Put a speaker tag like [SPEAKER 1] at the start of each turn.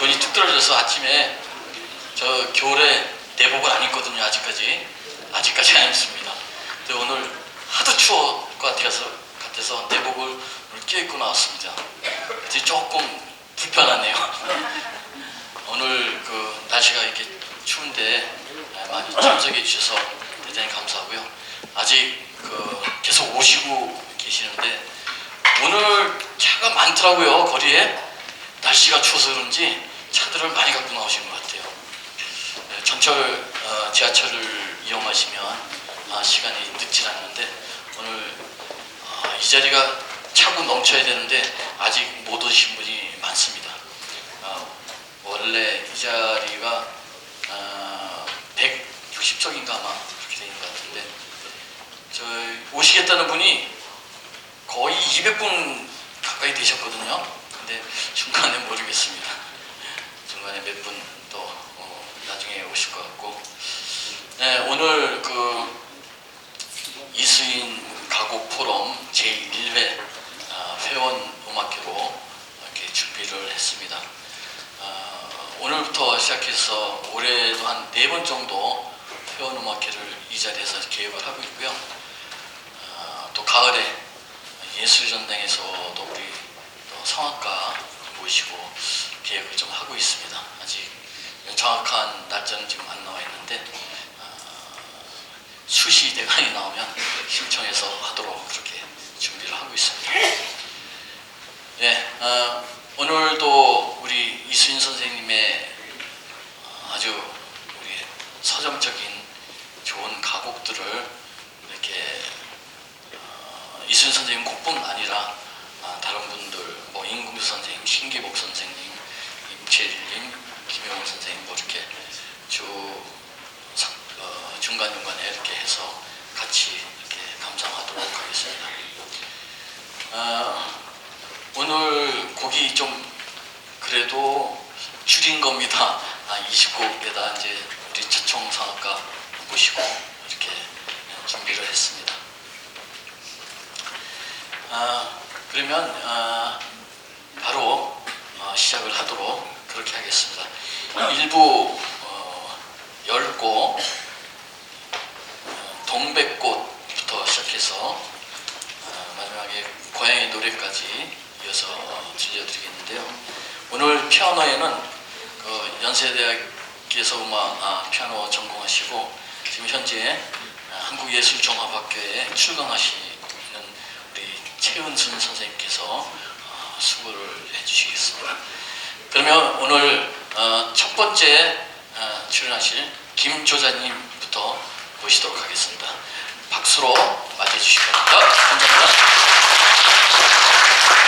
[SPEAKER 1] 기온이 뚝 떨어져서 아침에 저 겨울에 내복을 안 입거든요 아직까지 아직까지 안 입습니다. 근데 오늘 하도 추울 것 같아서 같아서 내복을 오늘 껴입고 나왔습니다. 그래서 조금 불편하네요. 오늘 그 날씨가 이렇게 추운데 많이 참석해 주셔서 대단히 감사하고요. 아직 그 계속 오시고 계시는데 오늘 차가 많더라고요 거리에 날씨가 추워서 그런지 차들을 많이 갖고 나오신 것 같아요. 네, 전철 어, 지하철을 이용하시면 아, 시간이 늦진 않는데 오늘 아, 이 자리가 차고 넘쳐야 되는데 아직 못 오신 분이 많습니다. 아, 원래 이 자리가 아, 160석인가 아마 그렇게 되는 것 같은데 저 오시겠다는 분이 거의 200분 가까이 되셨거든요. 근데 중간에 모르겠습니다. 몇 분또 어, 나중에 오실 것 같고 네, 오늘 그 이수인 가곡 포럼 제1회 아, 회원 음악회로 이렇게 준비를 했습니다. 아, 오늘부터 시작해서 올해도 한 네 번 정도 회원 음악회를 이 자리에서 계획을 하고 있고요. 아, 또 가을에 예술전당에서도 우리 또 성악가 모시고 계획을 좀 하고 있습니다. 아직 정확한 날짜는 지금 안 나와 있는데 아, 수시 대강이 나오면 신청해서 하도록 그렇게 준비를 하고 있습니다. 예, 어, 오늘도 우리 이수인 선생님의 어, 아주 우리 서정적인 좋은 가곡들을 이렇게 어, 이수인 선생님 곡뿐 아니라 아, 다른 분들 뭐 임금주 선생님, 신기복 선생님, 임채일님, 김영훈 선생님 뭐 이렇게 쭉 사- 어, 중간중간에 이렇게 해서 같이 이렇게 감상하도록 하겠습니다. 어, 오늘 곡이 좀 그래도 줄인 겁니다. 아, 20곡에다 이제 우리 차총 성악가 모시고 이렇게 준비를 했습니다. 아, 그러면 아, 바로 어, 시작을 하도록 그렇게 하겠습니다. 일부 어, 어, 동백꽃부터 시작해서 어, 마지막에 고양이 노래까지 이어서 들려드리겠는데요. 오늘 피아노에는 그 연세대학에서 음악 아, 피아노 전공하시고 지금 현재 한국예술종합학교에 출강하시는 우리 최은순 선생님께서 어, 수고를 해주시겠습니다. 그러면 오늘 어, 첫 번째 어, 출연하실 김 조자님부터 보시도록 하겠습니다. 박수로 맞이해 주시기 바랍니다. 감사합니다.